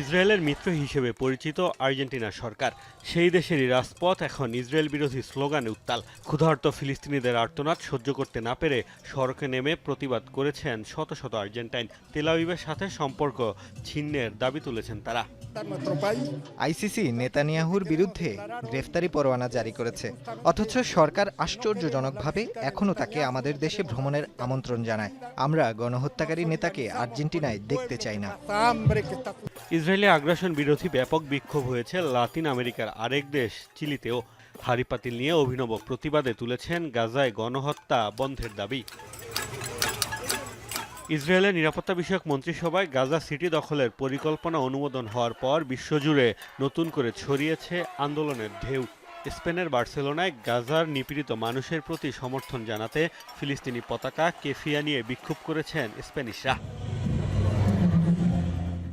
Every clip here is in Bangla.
ইসরায়েলের মিত্র হিসেবে পরিচিত আর্জেন্টিনা সরকার। সেই দেশেরই রাজপথ এখন ইসরায়েল বিরোধী স্লোগানে উত্তাল। ক্ষুধার্ত ফিলিস্তিনিদের আর্তনাদ সহ্য করতে না পেরে সড়কে নেমে প্রতিবাদ করেছেন শত শত আর্জেন্টাইন। তেলাবিবের সাথে সম্পর্ক ছিন্নের দাবি তুলেছেন তারা। আইসিসি নেতানিয়াহুর বিরুদ্ধে গ্রেফতারি পরোয়ানা জারি করেছে। অথচ সরকার আশ্চর্যজনকভাবে এখনও তাকে আমাদের দেশে ভ্রমণের আমন্ত্রণ জানায়। আমরা গণহত্যাকারী নেতাকে আর্জেন্টিনায় দেখতে চাই না। ইসরায়েলি আগ্রাসন বিরোধী ব্যাপক বিক্ষোভ হয়েছে লাতিন আমেরিকার আরেক দেশ, চিলিতেও। হারিপাতিল নিয়ে অভিনব প্রতিবাদে তুলেছেন গাজায় গণহত্যা বন্ধের দাবি। ইসরায়েলের নিরাপত্তা বিষয়ক মন্ত্রিসভায় গাজা সিটি দখলের পরিকল্পনা অনুমোদন হওয়ার পর বিশ্বজুড়ে নতুন করে ছড়িয়েছে আন্দোলনের ঢেউ। স্পেনের বার্সেলোনায় গাজার নিপীড়িত মানুষের প্রতি সমর্থন জানাতে ফিলিস্তিনি পতাকা কেফিয়া নিয়ে বিক্ষোভ করেছেন স্প্যানিশরা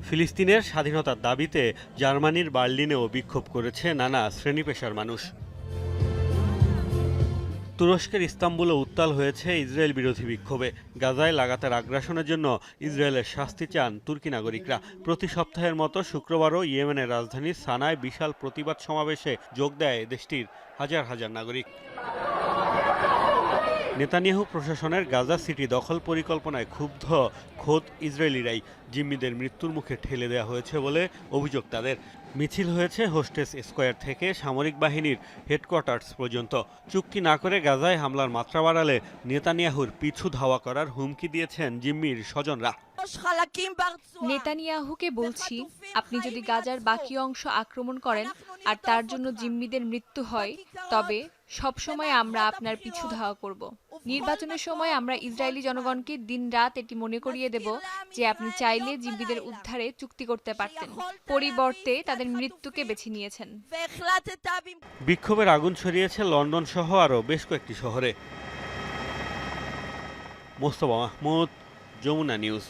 ফিলিস্তিনের স্বাধীনতার দাবিতে জার্মানির বার্লিনেও বিক্ষোভ করেছে নানা শ্রেণি পেশার মানুষ। তুরস্কের ইস্তাম্বুলে উত্তাল হয়েছে ইসরায়েল বিরোধী বিক্ষোভে। গাজায় লাগাতার আগ্রাসনের জন্য ইসরায়েলের শাস্তি চান তুর্কি নাগরিকরা। প্রতি সপ্তাহের মতো শুক্রবারও ইয়েমেনের রাজধানী সানায় বিশাল প্রতিবাদ সমাবেশে যোগ দেয় দেশটির হাজার হাজার নাগরিক। নেতানিয়াহু প্রশাসনের গাজা সিটি দখল পরিকল্পনায় ক্ষুব্ধ খোদ ইসরায়েলিরাই জিম্মিদের মৃত্যুর মুখে ঠেলে দেওয়া হয়েছে বলে অভিযোগ তাদের। মিছিল হয়েছে হোস্টেস স্কোয়ার থেকে সামরিক বাহিনীর হেডকোয়ার্টার্স পর্যন্ত। চুক্তি না করে গাজায় হামলার মাত্রা বাড়ালে নেতানিয়াহুর পিছু ধাওয়া করার হুমকি দিয়েছেন জিম্মির স্বজনরা। নেতানিয়াহুকে বলছি, আপনি যদি গাজার বাকি অংশ আক্রমণ করেন আর তার জন্য জিম্মিদের মৃত্যু হয়, তবে সবসময় আমরা আপনার পিছু ধাওয়া করব। নির্বাচনের সময় আমরা ইসরায়েলি জনগণকে দিনরাত এটি মনে করিয়ে দেব যে আপনি চাইলে জিম্মিদের উদ্ধারে চুক্তি করতে পারতেন। পরিবর্তে তাদের মৃত্যুকে বেছে নিয়েছেন। বিক্ষোভের আগুন ছড়িয়েছে লন্ডন সহ আরও বেশ কয়েকটি শহরে। মোস্তফা মাহমুদ যমুনা নিউজ।